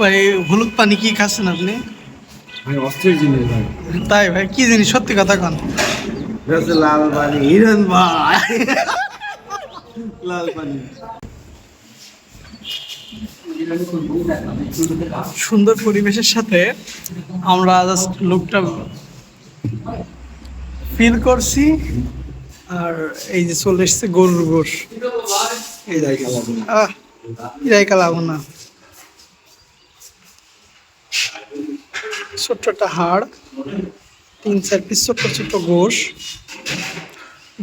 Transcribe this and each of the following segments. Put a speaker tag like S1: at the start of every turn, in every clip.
S1: ভাই হলুদ পানি কি খাচ্ছেন আপনি?
S2: ভাই অস্থির জিনিস ভাই।
S1: তাই ভাই কি জিনিস? সত্যি কথা কন।
S2: লাল পানি। হিরণ ভাই। লাল পানি।
S1: সুন্দর পরিবেশের সাথে আমরা জাস্ট লুকটা ফিল করছি। আর এই যে চলে এসছে গরুর গোশ।
S2: এই
S1: ইরাই কালাবো না। ছোট্ট একটা হাড়, তিন চার পিস ছোট্ট ছোট্ট গোশ।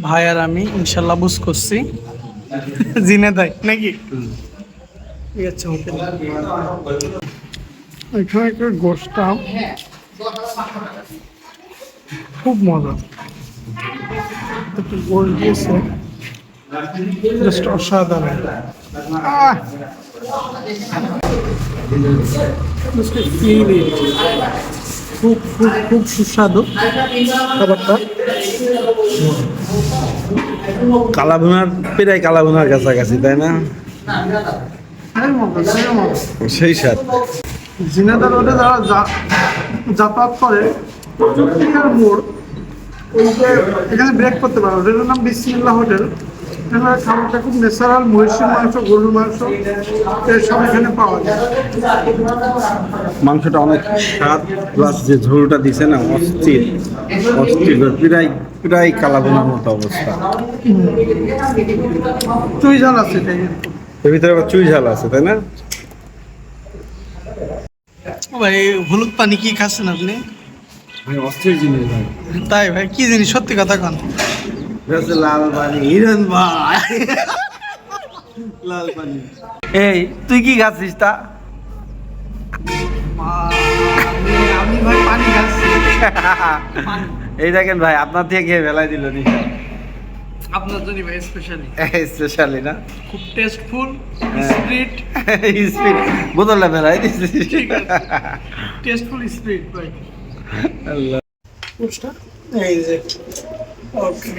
S1: ভাই আর আমি ইনশাল্লাহ বুঝ করছি। জিনে দেয় নাকি? ঠিক আছে এখানে একটা গোশটা। খুব মজা। একটু গোশ দিয়েছে। জাস্ট অসাধারণ। খুব খুব খুব সুস্বাদু খাবারটা
S2: কালাভুনার প্রায় কালাভুনার কাছাকাছি তাই না?
S1: সেই মজা, সেই
S2: স্বাদ।
S1: জিনাদা রোডে যারা যাতায়াত করে মোড় ওই যে এখানে ব্রেক করতে পারো। হোটেলের নাম বিসমিল্লা হোটেল। এখানে খাবারটা খুব ন্যাচারাল মহিষের মাংস গরুর মাংস এ সব এখানে পাওয়া যায়।
S2: মাংসটা অনেক স্বাদ প্লাস যে ঝোলটা দিছে না অস্থির অস্থির প্রায় প্রায় কালাভুনার মতো অবস্থা।
S1: চুই ঝাল আছে
S2: এর ভিতরে আবার চুই ঝাল আছে তাই না?
S1: ভাই হলুদ পানি কি খাচ্ছেন আপনি?
S2: ভাই অস্থির জিনিস ভাই।
S1: তাই ভাই কি জিনিস? সত্যি কথা কন।
S2: লাল পানি হিরণ ভাই। লাল পানি। এই তুই কি খাচ্ছিস তা?
S1: আমি- আমি ভাই পানি খাচ্ছি।
S2: এই দেখেন ভাই আপনার থেকে খেয়ে বেলায় দিল নিশা।
S1: আপনার জন্য ভাই স্পেশালি
S2: স্পেশালি না?
S1: খুব টেস্টফুল। স্প্রিট
S2: স্পিড বোতলটা বেলায় দিচ্ছিস
S1: ঠিক আছে। টেস্টফুল স্প্রিট ভাই।
S2: আল্লাহ।
S1: এই যে। ওকে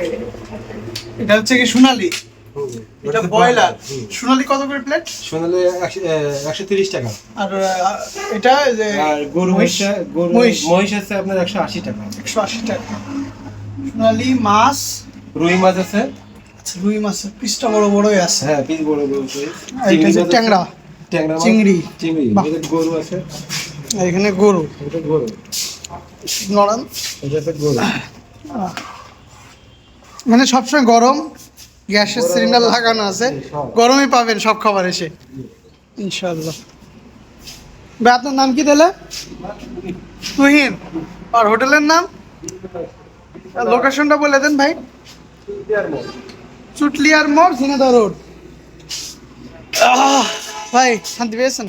S1: এটা হচ্ছে কি সোনালি? এটা বয়লার সোনালি কত করে প্লেট
S3: সোনালি একশো তিরিশ টাকা।
S1: আর এটা যে
S3: আর গরু
S1: মহিষ?
S3: গরু
S1: মহিষ।
S3: মহিষ আছে আপনার একশো আশি টাকা।
S1: একশো আশি টাকা। সোনালি মাছ।
S3: রুই মাছ আছে।
S1: আচ্ছা রুই মাছের পিসটা বড় বড়ই আছে।
S3: হ্যাঁ পিস বড়
S1: আর এটা হচ্ছে ট্যাংরা।
S3: ট্যাংরা
S1: চিংড়ি।
S3: চিংড়ি এটা গরু আছে।
S1: এখানে গরু।
S3: এটা গরু।
S1: নড়ান
S3: এটা হচ্ছে গরু
S1: মানে সবসময় গরম গ্যাসের সিলিন্ডার লাগানো আছে। গরমই পাবেন সব খাবার এসে। ইনশাল্লাহ ভাই আপনার নাম কি তাহলে? তুহিন। আর হোটেলের নাম? লোকেশনটা বলে দেন ভাই। চুটলিয়ার মোড় ঝিনাদা রোড। আহ, ভাই শান্তি পেয়েছেন?